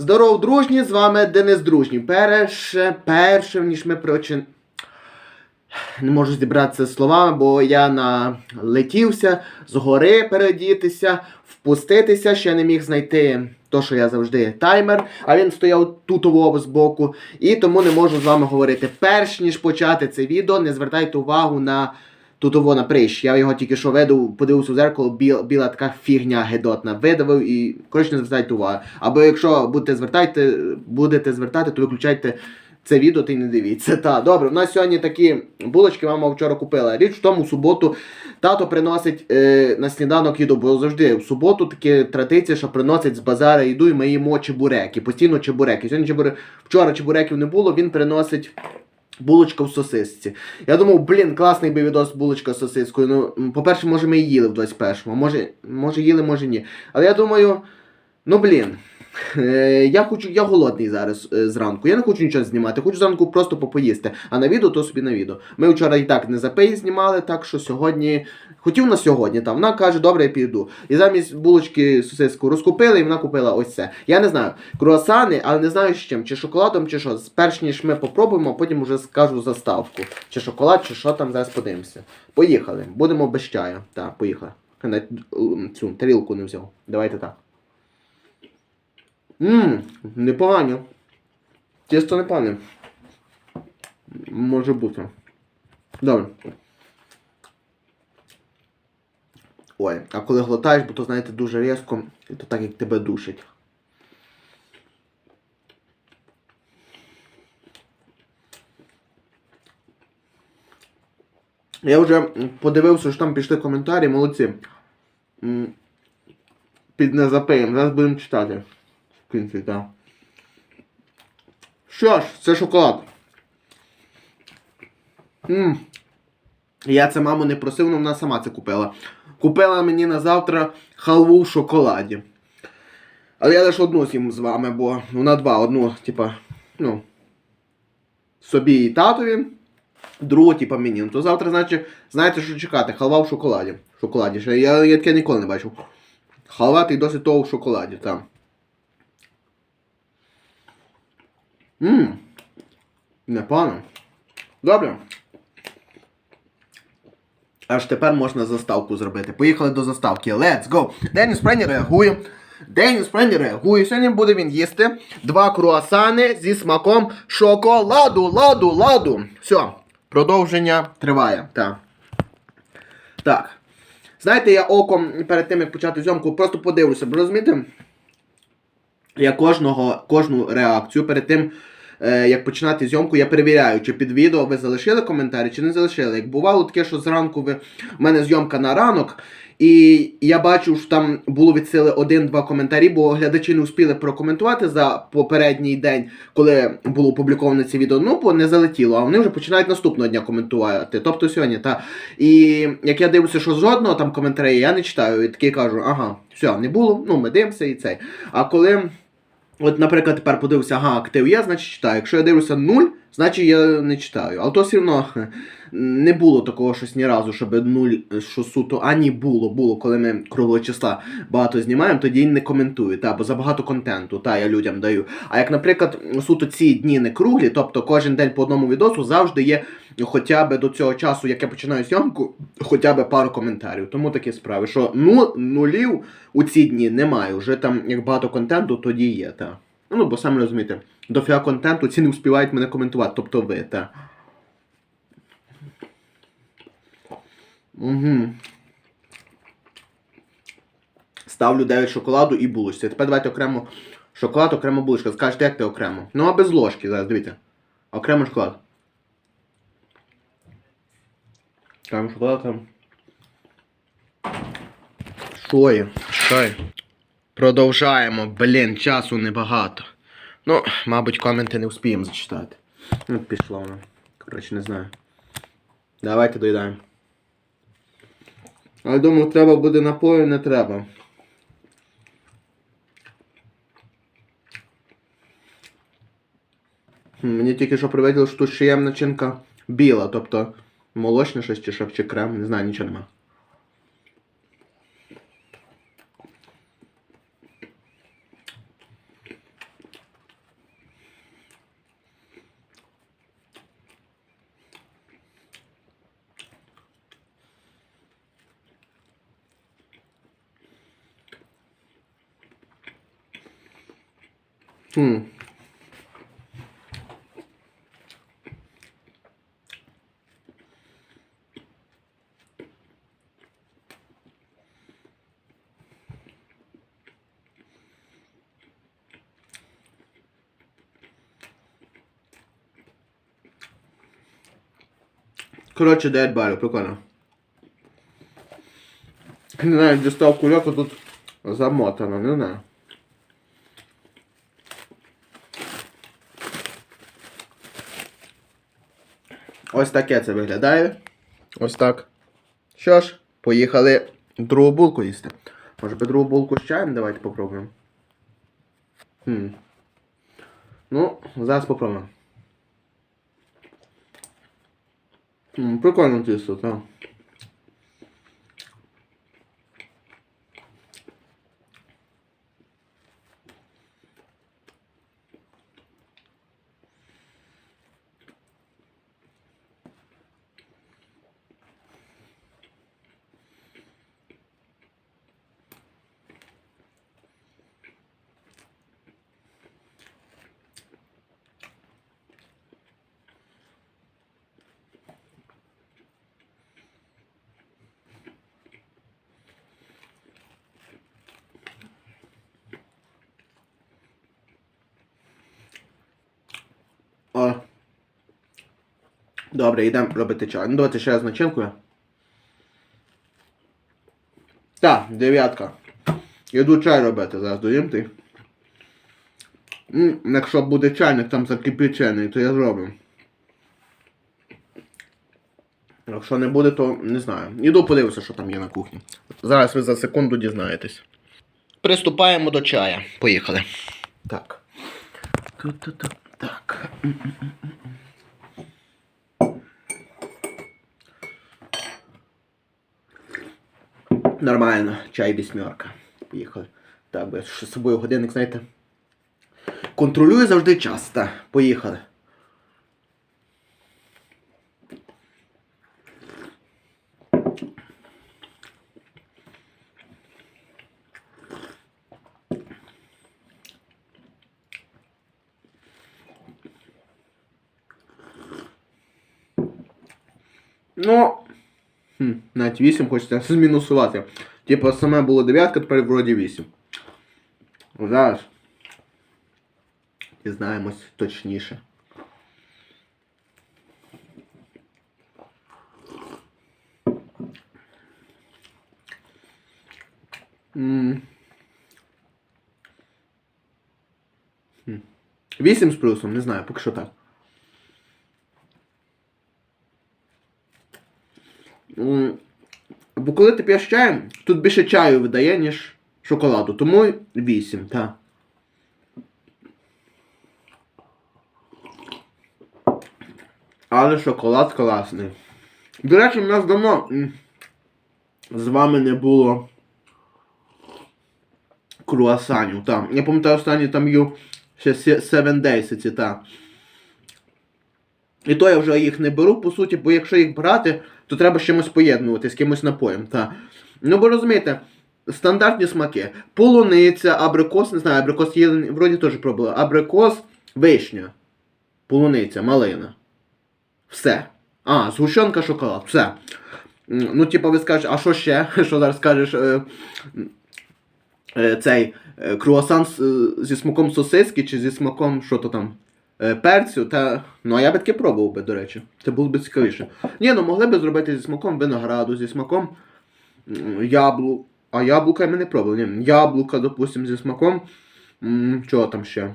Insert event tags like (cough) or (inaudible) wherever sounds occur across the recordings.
Здоров, дружні, з вами Денис Дружній. Перше, перше, ніж ми прочин... Не можу зібратися словами, бо я налетівся з гори передітися, впуститися, ще не міг знайти то, що я завжди таймер, а він стояв тут з боку, і тому не можу з вами говорити. Перш ніж почати це відео, не звертайте увагу на Тут на прищ. Я його тільки що видав, подивився в зеркало, біл, біла така фігня гедотна. Видавив і коротше не звертайте увагу. Або якщо будете звертайте, будете звертати, то виключайте це відео й не дивіться. Та, добре, у нас сьогодні такі булочки мама вчора купила. Річ в тому, в суботу тато приносить е, на сніданок їду, бо завжди в суботу такі традиція, що приносить з базара їду і ми їмо чебуреки. Постійно чебуреки. Сьогодні чебуреки. Вчора чебуреків не було, він приносить. Булочка в сосисці. Я думав, блін, класний би відос булочка з сосискою. Ну, по-перше, може ми її їли в 21-му. Може, може їли, може ні. Але я думаю, ну блін. Е, я хочу, я голодний зараз е, зранку. Я не хочу нічого знімати, хочу зранку просто попоїсти. А на відео то собі на відео. Ми вчора і так не за пей знімали, так що сьогодні. Хотів на сьогодні там. Вона каже, добре, я піду. І замість булочки сосиску розкупили, і вона купила ось це. Я не знаю. Круасани, але не знаю з чим, чи шоколадом, чи що. Перш ніж ми попробуємо, потім вже скажу заставку. Чи шоколад, чи що там зараз подивимося. Поїхали. Будемо без чаю. Так, поїхали. Навіть, Цю тарілку не взяв. Давайте так. Ммм, непогано. Тісто непогане. Може бути. Добре. Ой, а коли глотаєш, бо то знаєте дуже різко, і то так як тебе душить. Я вже подивився, що там пішли коментарі, молодці. Під незапеєм. Зараз будемо читати. В кінці, так. Що ж, це шоколад. Ммм. Я це маму не просив, але вона сама це купила. Купила мені на завтра халву в шоколаді. Але я лише одну з'їм з вами, бо вона два, одну, типа, ну, собі і татові, другу, типа, мені. Ну, то завтра, значить, знаєте, що чекати, халва в шоколаді. В шоколаді. Я, я таке ніколи не бачив. Халва ти досить того в шоколаді, так. Ммм. Непогано. Добре. Аж тепер можна заставку зробити. Поїхали до заставки. Let's go! Деніс Прені реагує. Деніс Прені реагує. Сьогодні буде він їсти два круасани зі смаком шоколаду, ладу, ладу. Все, продовження триває. Так. Так. Знаєте, я оком перед тим, як почати зйомку, просто подивлюся, розумієте? Я кожного, кожну реакцію перед тим, е, як починати зйомку, я перевіряю, чи під відео ви залишили коментарі, чи не залишили. Як бувало таке, що зранку ви, у мене зйомка на ранок, і я бачу, що там було від сили один-два коментарі, бо глядачі не успіли прокоментувати за попередній день, коли було опубліковане це відео. Ну, бо не залетіло, а вони вже починають наступного дня коментувати. Тобто сьогодні, та. І як я дивлюся, що жодного там коментаря я не читаю, і такий кажу, ага, все, не було, ну ми дивимося і цей. А коли. От, наприклад, тепер подивився, ага, актив є, значить читаю. Якщо я дивлюся нуль, значить я не читаю. Але то все одно не було такого щось ні разу, щоб нуль, що суто, а ні, було, було, коли ми круглого числа багато знімаємо, тоді не коментую, та, бо забагато контенту, та, я людям даю. А як, наприклад, суто ці дні не круглі, тобто кожен день по одному відосу завжди є хоча б до цього часу, як я починаю зйомку, хоча б пару коментарів. Тому такі справи, що ну, нулів у ці дні немає. Вже там як багато контенту, тоді є, та. Ну, бо самі розумієте, дофіга контенту, ці не вспівають мене коментувати, тобто ви, та. Угу. Ставлю 9 шоколаду і булочці. Тепер давайте окремо шоколад, окремо булочка. Скажете, як ти окремо? Ну, а без ложки зараз, дивіться. Окремо шоколад. Окремо шоколад там. Що? Що є? Продовжаємо. Блін, часу небагато. Ну, мабуть, коменти не вспіємо зачитати. Ну, пішло воно. Коротше, не знаю. Давайте доїдаємо. Але думаю, треба буде напою, не треба. Мені тільки що привиділо, що тут ще є начинка біла, тобто молочне щось чи чи крем, не знаю, нічого нема. Хм. Коротше, 9 балів, прикольно. Не знаю, дістав кульок, а тут замотано, не знаю. Ось таке це виглядає. Ось так. Що ж, поїхали другу булку їсти. Може би другу булку з чаєм давайте попробуємо. Хм. Ну, зараз попробуємо. Прикольно тісто, так. О. Добре, йдемо робити чай. Ну, давайте ще раз начинкою. Так, дев'ятка. Іду чай робити, зараз доїм ти. Якщо буде чайник там закипячений, то я зроблю. Якщо не буде, то не знаю. Іду подивлюся, що там є на кухні. Зараз ви за секунду дізнаєтесь. Приступаємо до чая. Поїхали. Так. Так. Нормально, чай вісьмерка. Поїхали. Так, бо я з собою годинник, знаєте. Контролюю завжди час. Так, поїхали. Ну. Хм, навіть 8 хочеться змінусувати. (laughs) Типу саме було дев'ятка, тепер вроді 8. Зараз. Дізнаємось точніше. М. Хм. 8 з плюсом, не знаю, поки що так. Бо коли ти п'єш чаєм, тут більше чаю видає, ніж шоколаду. Тому 8, так. Але шоколад класний. До речі, в нас давно з вами не було круасанів. Там. Я пам'ятаю, останні там їв ще 7 Days та. І то я вже їх не беру, по суті, бо якщо їх брати, то треба з чимось поєднувати, з кимось напоєм. Та. Ну бо розумієте, стандартні смаки. Полуниця, абрикос, не знаю, абрикос є, вроді теж пробувала. Абрикос, вишня, полуниця, малина. Все. А, згущенка, шоколад, все. Ну, типу, ви скажете, а що ще? (laughs) Що зараз скажеш? Е, е, цей е, круасан е, зі смаком сосиски чи зі смаком, що то там? Е, перцю, та. Ну, а я би таке пробував би, до речі. Це було б цікавіше. Ні, ну могли б зробити зі смаком винограду, зі смаком м, яблук. А яблука ми не пробували. Яблука, допустим, зі смаком. Чого там ще?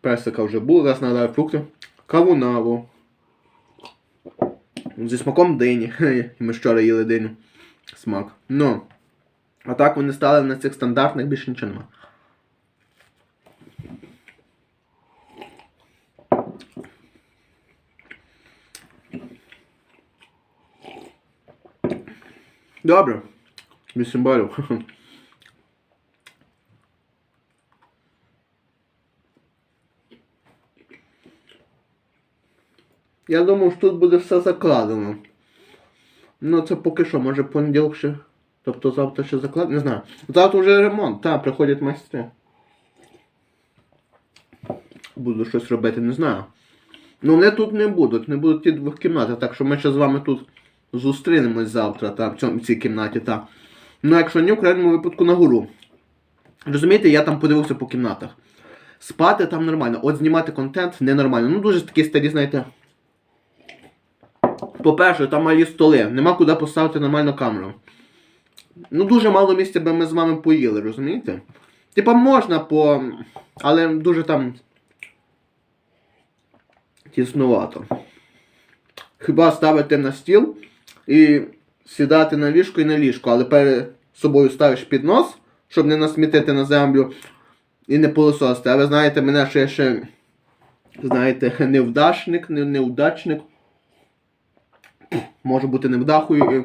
Персика вже було, зараз нагадаю фрукти. Кавунаву. Зі смаком дині. (laughs) Ми вчора їли диню. Смак. Ну. А так вони стали на цих стандартних більше нічого нема. Добре. 8 балів. (laughs) Я думав, що тут буде все закладено. Ну це поки що, може понеділок ще Тобто завтра ще заклад. Не знаю. Завтра вже ремонт, так, приходять майстри. Буду щось робити, не знаю. Ну вони тут не будуть, не будуть ті двох кімнати, так що ми ще з вами тут зустрінемось завтра, та, в цьому в цій кімнаті, та. Ну якщо ні, в крайньому випадку на гору. Розумієте, я там подивився по кімнатах. Спати там нормально, от знімати контент ненормально. Ну дуже такі старі, знаєте. По-перше, там малі столи, нема куди поставити нормальну камеру. Ну дуже мало місця би ми з вами поїли, розумієте? Типа можна по. Але дуже там. Тіснувато. Хіба ставити на стіл і сідати на ліжко і на ліжко, але перед собою ставиш піднос, щоб не насмітити на землю і не пилососити. А ви знаєте, мене що ще, знаєте, (laughs) невдачник, не, неудачник. Можу бути невдахою і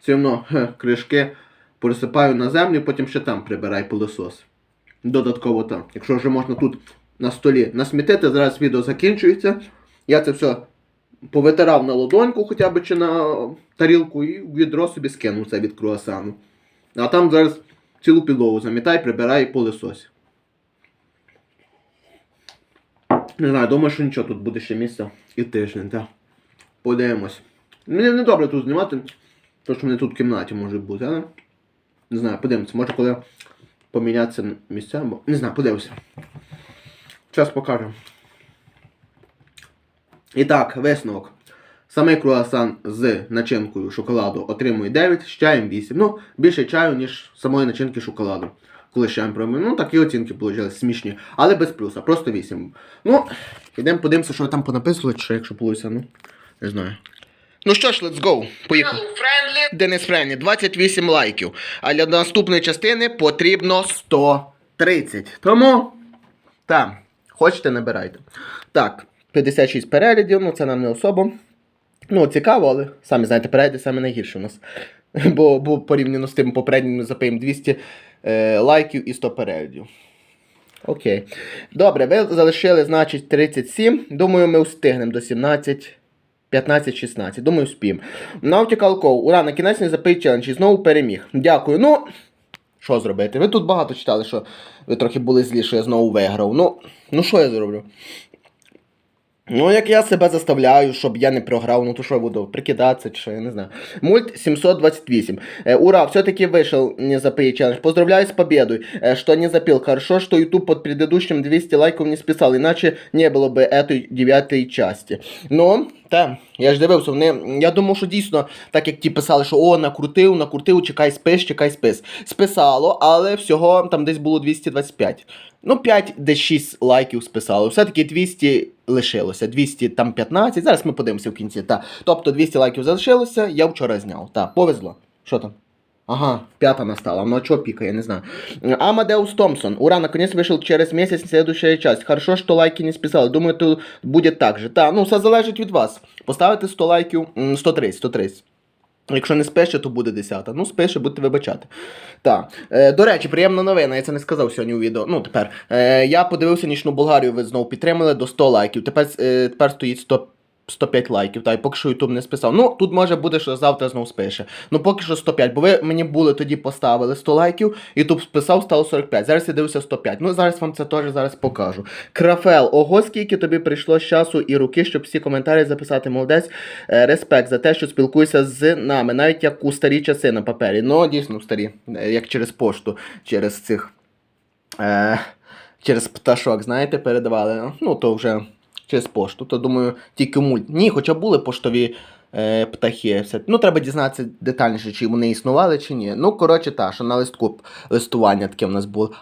все одно кришки пересипаю на землю, потім ще там прибирай пилосос. Додатково там. Якщо вже можна тут на столі насмітити, зараз відео закінчується. Я це все повитирав на ладоньку хоча б чи на тарілку і відро собі скинув це від круасану. А там зараз цілу підлогу замітай, прибирай пилосось. Не знаю, думаю, що нічого тут буде ще місце і тиждень, так. Подивимось. Мені не добре тут знімати, тому що вони тут в кімнаті може бути, але. Не знаю, подивимося, може коли помінятися місця, бо. Не знаю, подивимося. Час покажемо. І так, висновок. Самий круасан з начинкою шоколаду отримує 9, з чаєм 8. Ну, більше чаю, ніж самої начинки шоколаду. Коли чаєм пробую. Ну, такі оцінки вийшли смішні. Але без плюса, просто 8. Ну, йдемо подивимося, що там понаписували, чи якщо вийде, ну, не знаю. Ну що ж, let's go. Поїхали. Денис Friendly, 28 лайків. А для наступної частини потрібно 130. Тому, так, хочете, набирайте. Так, 56 переглядів, ну це нам не особо. Ну, цікаво, але самі знаєте, перегляди саме найгірші у нас. (laughs) Бо, бо порівняно з тим попереднім ми запиємо 200 е, лайків і 100 переглядів. Окей. Добре, ви залишили, значить, 37. Думаю, ми встигнемо до 17. 15-16. Думаю, спім. Навтік Алков. Ура, на кінець не запий челендж і знову переміг. Дякую. Ну, що зробити? Ви тут багато читали, що ви трохи були злі, що я знову виграв. Ну, ну що я зроблю? Ну, як я себе заставляю, щоб я не програв, ну то що я буду прикидатися, чи що, я не знаю. Мульт 728. Э, ура, все-таки вышел не запей челлендж. Поздравляю с победой, э, что не запил. Хорошо, что YouTube под предыдущим 200 лайков не списал, иначе не было бы этой девятой части. Ну, та, я ж дивився, вони, я думав, що дійсно, так як ті писали, що о, накрутив, накрутив, чекай спис, чекай спис. Списало, але всього там десь було 225. Ну, 5 десь 6 лайків списало. Все-таки 200 лишилося. 200 там 15. Зараз ми подивимося в кінці. Та. Тобто 200 лайків залишилося, я вчора зняв. Так, повезло. Що там? Ага, пята настала. Ну, чё пика, я не знаю. Амадеус Томпсон. Ура, наконец вышел через месяц следующая часть. Хорошо, что лайки не списали. Думаю, тут будет так же. Та, ну, все залежить від вас. Поставити 100 лайків, м, 130, 130. Якщо не спише, то буде 10. Ну, спише, будете вибачати. Так. Е, до речі, приємна новина, я це не сказав сьогодні у відео. Ну, тепер. Е, я подивився нічну Болгарію, ви знову підтримали до 100 лайків. Тепер, е, тепер стоїть 100 105 лайків, та й поки що YouTube не списав. Ну, тут може буде, що завтра знову спише. Ну поки що 105, бо ви мені були тоді поставили 100 лайків, YouTube списав, стало 45. Зараз я дивлюся 105. Ну, зараз вам це теж зараз покажу. Крафел, ого, скільки тобі прийшло часу і руки, щоб всі коментарі записати. Молодець. Е, респект за те, що спілкуєшся з нами, навіть як у старі часи на папері. Ну, дійсно, старі, е, як через пошту, через цих. Е, через пташок, знаєте, передавали. Ну, то вже через пошту, то думаю, тільки мульт. Ні, хоча були поштові е, птахи. Все. Ну, треба дізнатися детальніше, чи вони існували, чи ні. Ну, коротше, так, що на листку листування таке в нас було.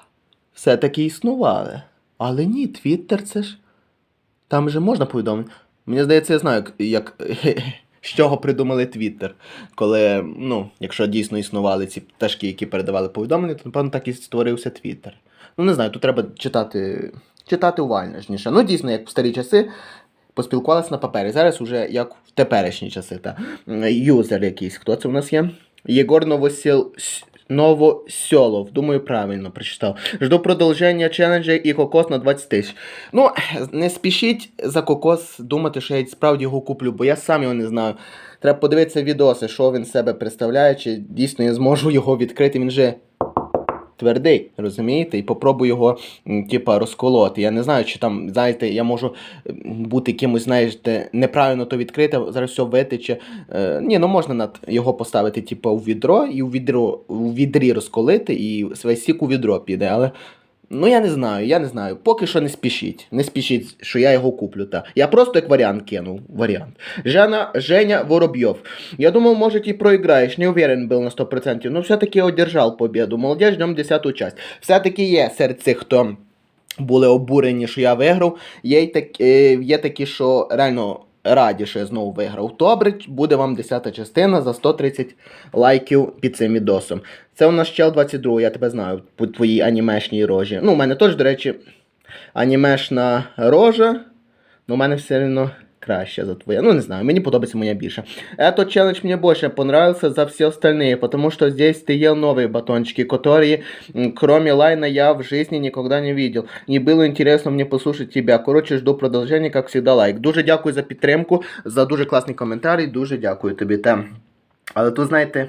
Все-таки існували. Але ні, Твіттер це ж. Там же можна повідомити. Мені здається, я знаю, як. (laughs) З чого придумали Твіттер, коли, ну, якщо дійсно існували ці пташки, які передавали повідомлення, то напевно так і створився Твіттер. Ну, не знаю, тут треба читати читати уважніше. Ну, дійсно, як в старі часи поспілкувалися на папері. Зараз уже як в теперішні часи. Та. Юзер якийсь. Хто це у нас є? Єгор Новосіл... Новосьолов. Думаю, правильно прочитав. Жду продовження челенджа і кокос на 20 тисяч. Ну, не спішіть за кокос думати, що я справді його куплю, бо я сам його не знаю. Треба подивитися відоси, що він себе представляє, чи дійсно я зможу його відкрити. Він же твердий, розумієте? І попробую його, типа, розколоти. Я не знаю, чи там, знаєте, я можу бути якимось, знаєте, неправильно то відкрити, зараз все витече. Е, ні, ну можна над його поставити, типу, у відро, і у відро у відрі розколити, і весь сік у відро піде. Але ну я не знаю, я не знаю. Поки що не спішіть. Не спішіть, що я його куплю. Та. Я просто як варіант кинув. Варіант. Жена, Женя Воробйов. Я думал, может, и проиграешь. Не уверен был на 100%, но все-таки одержал победу. Молодець, ждем 10 часть. Все-таки є серед цих, хто були обурені, що я виграв. Є, так, е, є такі, що реально раді, що я знову виграв. Добре, буде вам 10 частина за 130 лайків під цим відосом. Це у нас чел 22, я тебе знаю, по твоїй анімешній рожі. Ну, у мене теж, до речі, анімешна рожа. Ну, у мене все одно краще за твоє. Ну, не знаю, мені подобається моя більше. Этот челлендж мне больше понравился за все остальные, потому что здесь ты ел новые батончики, которые, м, кроме лайна, я в жизни никогда не видел. Не было интересно мне послушать тебя. Короче, жду продовження, как всегда, лайк. Дуже дякую за підтримку, за дуже класний коментарі, дуже дякую тобі. Та. Але тут, знаєте,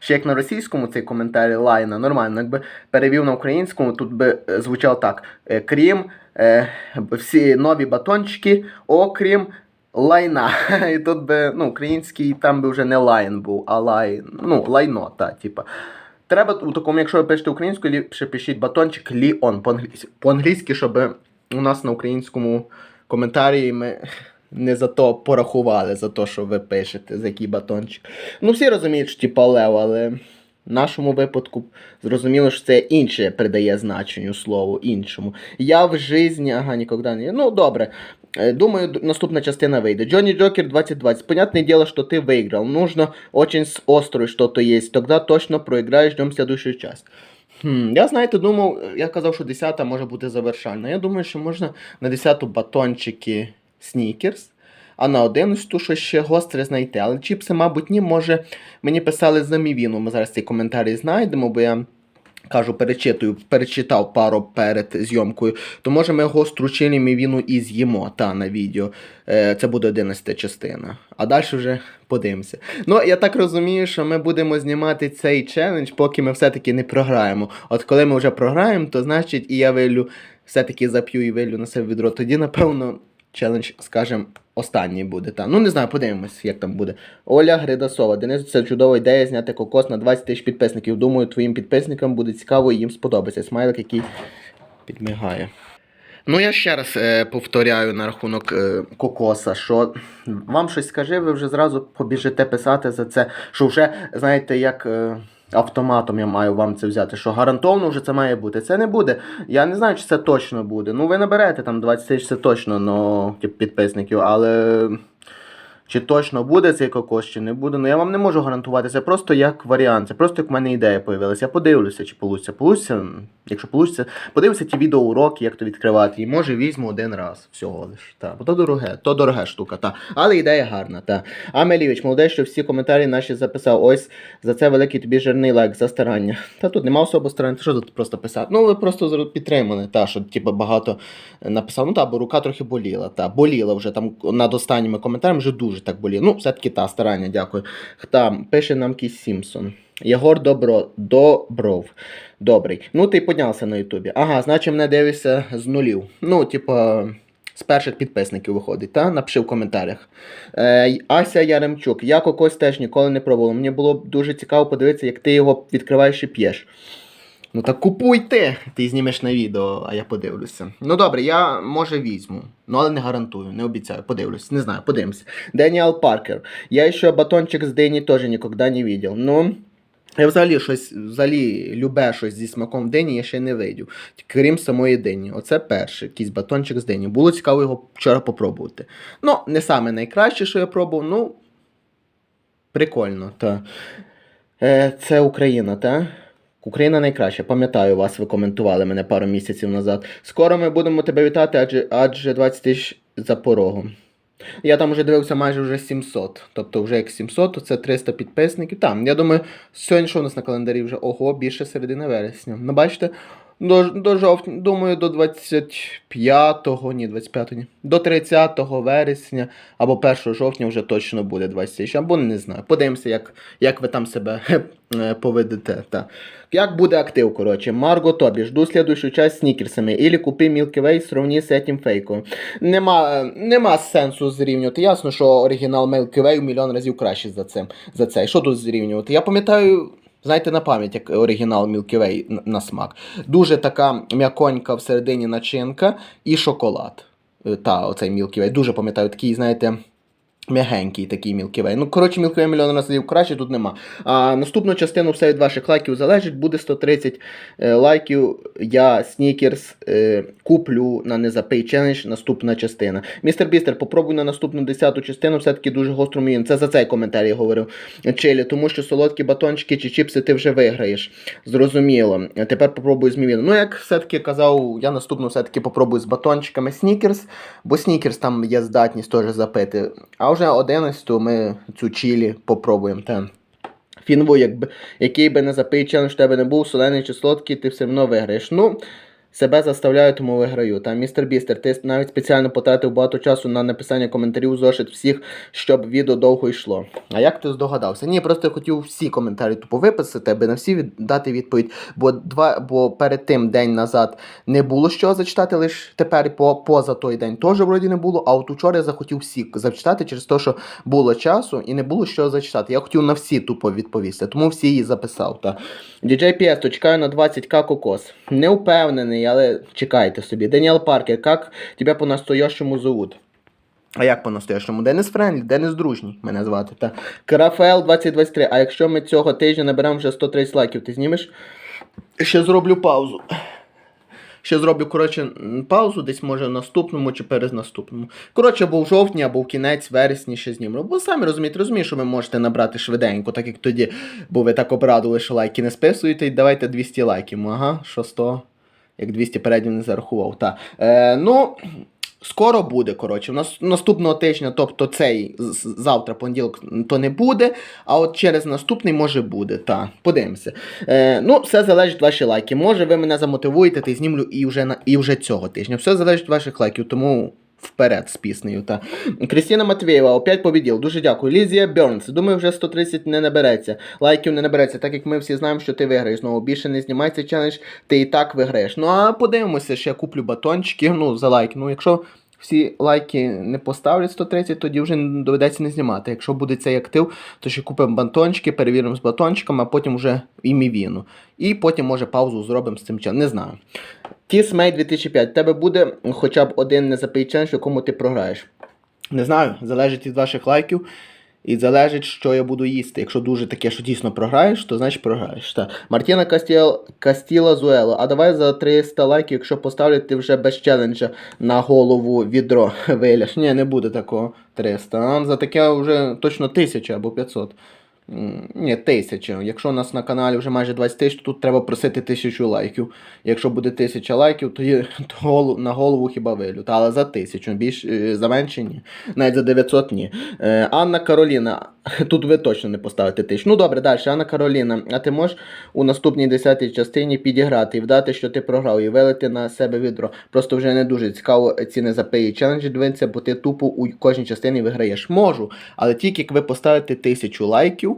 ще як на російському цей коментар лайна, нормально, якби перевів на українському, тут би е, звучало так: е, крім е, всі нові батончики, окрім лайна. (laughs) І тут би, ну, український там би вже не лайн був, а лайн, ну, лайно, та, типа. Треба у такому, якщо ви пишете українською, ліпше пишіть батончик Ліон по-англійськи, щоб у нас на українському коментарі ми не за то порахували, за те, що ви пишете, за який батончик. Ну, всі розуміють, що типа лев, але в нашому випадку зрозуміло, що це інше придає значенню слову іншому. Я в житті, ага, ніколи не. Ну, добре. Е, Думаю, наступна частина вийде. Джонни Джокер 2020. Понятное дело, что ты выиграл. Нужно очень с острой что-то есть. Тогда точно проиграешь. Ждем следующую часть. Хм, я, знаєте, думав, я казав, що 10 може бути завершальна. Я думаю, що можна на 10 батончики снікерс, а на 11 щось ще гостре знайти. Але чіпси, мабуть, ні, може, мені писали за мівіну. Ми зараз цей коментарі знайдемо, бо я. Кажу, перечитую, перечитав пару перед зйомкою, то може ми гостру чилі мівіну і з'їмо та на відео. Е, це буде 11 частина. А далі вже подивимося. Ну, я так розумію, що ми будемо знімати цей челендж, поки ми все-таки не програємо. От коли ми вже програємо, то значить і я вилю, все-таки зап'ю і вилю на себе відро. Тоді, напевно, челендж, скажем, останній буде. Та. Ну, не знаю, подивимось, як там буде. Оля Гридасова. Денис, це чудова ідея зняти кокос на 20 тисяч підписників. Думаю, твоїм підписникам буде цікаво і їм сподобається. Смайлик, який підмигає. Ну, я ще раз е, повторяю на рахунок е, кокоса, що вам щось скажи, ви вже зразу побіжите писати за це, що вже, знаєте, як. Е, Автоматом я маю вам це взяти, що гарантовно вже це має бути. Це не буде. Я не знаю, чи це точно буде. Ну, ви наберете там 20 тисяч, це точно тип, підписників, але чи точно буде цей кокос, чи не буде. Ну я вам не можу гарантувати. Це просто як варіант. Це просто як в мене ідея появилася. Я подивлюся, чи вийде. Получиться, якщо вийде, подивлюся ті відеоуроки, як то відкривати. І може візьму один раз всього лиш. Та. Бо то дороге, то дорога штука, та. Але ідея гарна, та. Амелівич, молодець, що всі коментарі наші записав. Ось за це великий тобі жирний лайк за старання. Та тут нема особо старання. Що тут просто писати? Ну, ви просто підтримали, та, що типу, багато написав. Ну та, бо рука трохи боліла. Та, боліла вже там над останніми коментарями, вже дуже так боліло. Ну, все-таки та старання, дякую. Там пише нам Кіс Сімпсон. Єгор Добро, Добров. Добрий. Ну, ти піднявся на Ютубі. Ага, значить мене дивишся з нулів. Ну, типа. З перших підписників виходить, та? Напиши в коментарях. Е, Ася Яремчук. Я кокос теж ніколи не пробував. Мені було б дуже цікаво подивитися, як ти його відкриваєш і п'єш. Ну так купуй ти! Знімеш на відео, а я подивлюся. Ну добре, я може візьму. Ну але не гарантую, не обіцяю, подивлюсь. Не знаю, подивимося. Деніел Паркер. Я ще батончик з дині теж ніколи не бачив. Ну. Я взагалі щось, взагалі любе щось зі смаком дині я ще не видів. Крім самої дині. Оце перший якийсь батончик з дині. Було цікаво його вчора попробувати. Ну, не саме найкраще, що я пробував, ну. Прикольно, та. Е, це Україна, та? Україна найкраща. Пам'ятаю вас, ви коментували мене пару місяців назад. Скоро ми будемо тебе вітати, адже, адже 20 тисяч за порогом. Я там вже дивився майже вже 700. Тобто вже як 700, то це 300 підписників. Там, я думаю, сьогодні що у нас на календарі вже ого, більше середини вересня. Ну, бачите, до, до жовтня, думаю, до 25-го, ні, 25-го, ні. До 30 вересня або 1 жовтня вже точно буде 20 тисяч, або не знаю. Подивимося, як, як ви там себе е, поведете. Та. Як буде актив, коротше. Марго Тобі, жду слідущу часть снікерсами. Ілі купи Milky Way, сравні з цим фейком. Нема, нема сенсу зрівнювати. Ясно, що оригінал Milky Way в мільйон разів кращий за це. За це. Що тут зрівнювати? Я пам'ятаю. Знаєте, на пам'ять, як оригінал Milky Way на- смак. Дуже така м'яконька всередині начинка і шоколад. Е, Та, оцей Milky Way. Дуже пам'ятаю, такий, знаєте, м'ягенький такий Way. Ну, коротше, Way мільйон разів краще, тут нема. А наступну частину все від ваших лайків залежить. Буде 130 е, лайків. Я снікерс е, куплю на незапий челендж. Наступна частина. Містер Бістер, попробуй на наступну 10 частину. Все-таки дуже гостро мені. Це за цей коментар я говорив. Чилі, тому що солодкі батончики чи чіпси ти вже виграєш. Зрозуміло. Тепер попробую з мівіном. Ну, як все-таки казав, я наступну все-таки попробую з батончиками снікерс, бо снікерс там є здатність теж запити. А вже 11 ми цю чілі попробуємо. Та. Фінву, якби, який би не запий челендж тебе не був, солений чи солодкий, ти все одно виграєш. Ну, себе заставляю, тому виграю. Та містер Бістер, ти навіть спеціально потратив багато часу на написання коментарів зошит всіх, щоб відео довго йшло. А як ти здогадався? Ні, просто я хотів всі коментарі тупо виписати, аби на всі від... дати відповідь. Бо два, бо перед тим день назад не було що зачитати, лише тепер по, поза той день теж вроді не було. А от учора я захотів всі зачитати через те, що було часу і не було що зачитати. Я хотів на всі тупо відповісти, тому всі її записав. Та. DJ PS, чекаю на 20к кокос. Не впевнений, але чекайте собі. Даніел Паркер, як тебе по-настоящему зовут? А як по-настоящому? Денис Френлі, Денис Дружній мене звати. Та. Карафел 2023. А якщо ми цього тижня наберемо вже 130 лайків, ти знімеш? Ще зроблю паузу. Ще зроблю, коротше, паузу, десь може в наступному чи перед наступному. Коротше, або в жовтні, або в кінець вересні ще зніму. Бо самі розумієте, розумію, що ви можете набрати швиденько, так як тоді, бо ви так обрадували, що лайки не списуєте, і давайте 200 лайків. Ага, що 100, як 200 переднів не зарахував. Та. Е, ну, скоро буде, коротше. Нас наступного тижня, тобто цей завтра, понеділок, то не буде, а от через наступний може буде. Та, подивимося. Е, ну, все залежить від ваших лайків. Може, ви мене замотивуєте, й знімлю і вже, на, і вже цього тижня. Все залежить від ваших лайків, тому вперед з піснею. Та. Крістіна Матвєєва опять побіділ. Дуже дякую. Лізія Бернс. Думаю, вже 130 не набереться. Лайків не набереться, так як ми всі знаємо, що ти виграєш. Знову більше не знімай цей челендж, ти і так виграєш. Ну а подивимося, ще куплю батончики, ну, за лайк. Ну, якщо всі лайки не поставлять 130, тоді вже доведеться не знімати. Якщо буде цей актив, то ще купимо батончики, перевіримо з батончиками, а потім вже і мівіну. І потім, може, паузу зробимо з цим часом. Не знаю. Тісмей 2005. У тебе буде хоча б один незапий челендж, в якому ти програєш. Не знаю, залежить від ваших лайків. І залежить, що я буду їсти. Якщо дуже таке, що дійсно програєш, то значить програєш. Так. Мартіна Кастіл... Кастіла Зуело. А давай за 300 лайків, якщо поставлять, ти вже без челенджа на голову відро (laughs) виляш. Ні, не буде такого 300. А за таке вже точно 1000 або 500. Ні, 1000. Якщо у нас на каналі вже майже 20 тисяч, то тут треба просити 1000 лайків. Якщо буде 1000 лайків, то, є, (laughs) то на голову хіба вилю. Але за 1000, більш е, за менше ні. Навіть за 900 ні. Е, Анна Кароліна, (laughs) тут ви точно не поставите тисяч. Ну добре, далі. Анна Кароліна, а ти можеш у наступній 10 частині підіграти і вдати, що ти програв, і вилити на себе відро. Просто вже не дуже цікаво ці незапиї челенджі дивитися, бо ти тупо у кожній частині виграєш. Можу, але тільки як ви поставите тисячу лайків.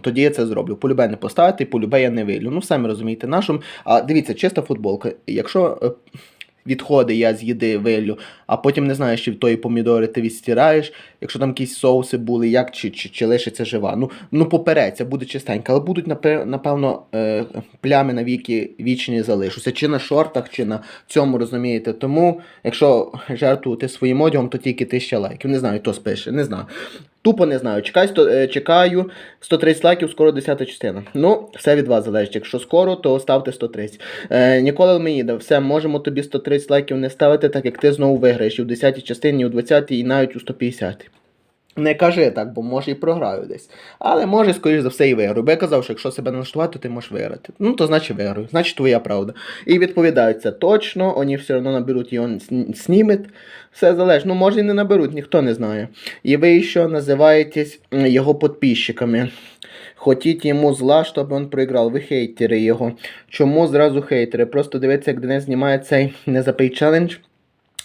Тоді я це зроблю. Полюбе не поставити, полюбе я не вилю. Ну, самі розумієте, нашим. А дивіться, чиста футболка. Якщо е, відходи я з їди вилю, а потім не знаєш, чи в тої помідори ти відстираєш, якщо там якісь соуси були, як чи, чи, чи лишиться жива. Ну, ну попереться, буде чистенько, але будуть, напевно, е, плями на віки вічні залишуться. Чи на шортах, чи на цьому, розумієте. Тому, якщо жертвувати своїм одягом, то тільки тисяча лайків. Не знаю, хто спише, не знаю. Тупо не знаю. Чекаю, 100, е, чекаю 130 лайків, скоро 10 частина. Ну, все від вас залежить. Якщо скоро, то ставте 130. Е, Ніколи Меїда, все, можемо тобі 130 лайків не ставити, так як ти знову виграєш і в 10 частині, і у 20 і навіть у 150. Не кажи так, бо може і програю десь. Але може, скоріш за все, і виграю. Бо я казав, що якщо себе налаштувати, то ти можеш виграти. Ну, то значить виграю. Значить твоя правда. І відповідають точно, вони все одно наберуть сн- снімет. Все залежить. Ну, може і не наберуть, ніхто не знає. І ви ще називаєтесь його підписчиками. Хотіть йому зла, щоб він проіграв. Ви хейтери його. Чому зразу хейтери? Просто дивіться, як Денис знімає цей незапий челендж.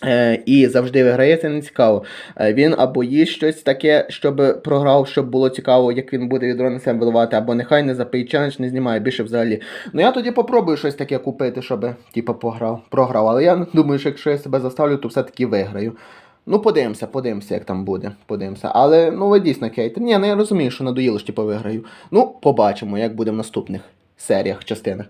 Е, і завжди виграє, це не цікаво. Е, Він або їсть щось таке, щоб програв, щоб було цікаво, як він буде від Ронесем виливати, або нехай не запий челендж, не знімає більше взагалі. Ну я тоді попробую щось таке купити, щоб типу, пограв, програв. Але я думаю, що якщо я себе заставлю, то все-таки виграю. Ну, подивимося, подивимося, як там буде. Подивимося. Але ну ви дійсно кейтер. Ні, ну я розумію, що надоїло ж типу виграю. Ну, побачимо, як буде в наступних серіях, частинах.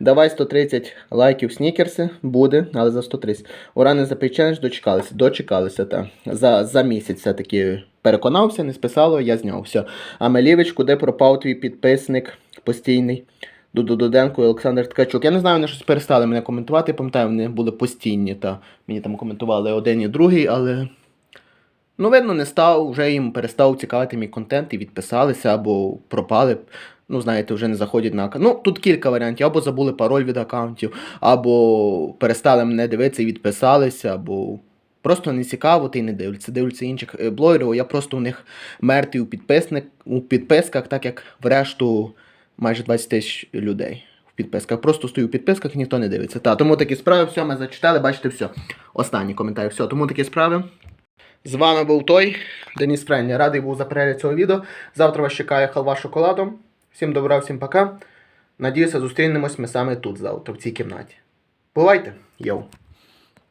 Давай 130 лайків снікерси буде, але за 130. Ура, не челендж, дочекалися. Дочекалися, так. За, за місяць все-таки переконався, не списало, я зняв. Все. А Мелівич, куди пропав твій підписник постійний? Дуденко і Олександр Ткачук. Я не знаю, вони щось перестали мене коментувати. Пам'ятаю, вони були постійні, та мені там коментували один і другий, але. Ну, видно, не став, вже їм перестав цікавити мій контент і відписалися або пропали. Ну, знаєте, вже не заходять на аккаунт. Ну, тут кілька варіантів. Або забули пароль від аккаунтів, або перестали мене дивитися і відписалися, або просто не цікаво, й не дивляться. Дивляться інших е, блогерів. Я просто у них мертвий у, підписник, у підписках, так як врешту майже 20 тисяч людей в підписках. Просто стою у підписках, ніхто не дивиться. Та, тому такі справи, все, ми зачитали, бачите, все. Останній коментар. Все, тому такі справи. З вами був той, Деніс Френлі. Радий був за перегляд цього відео. Завтра вас чекає халва шоколадом. Всім добра, всім пока. Надіюся, зустрінемось ми саме тут завтра, в цій кімнаті. Бувайте, йоу!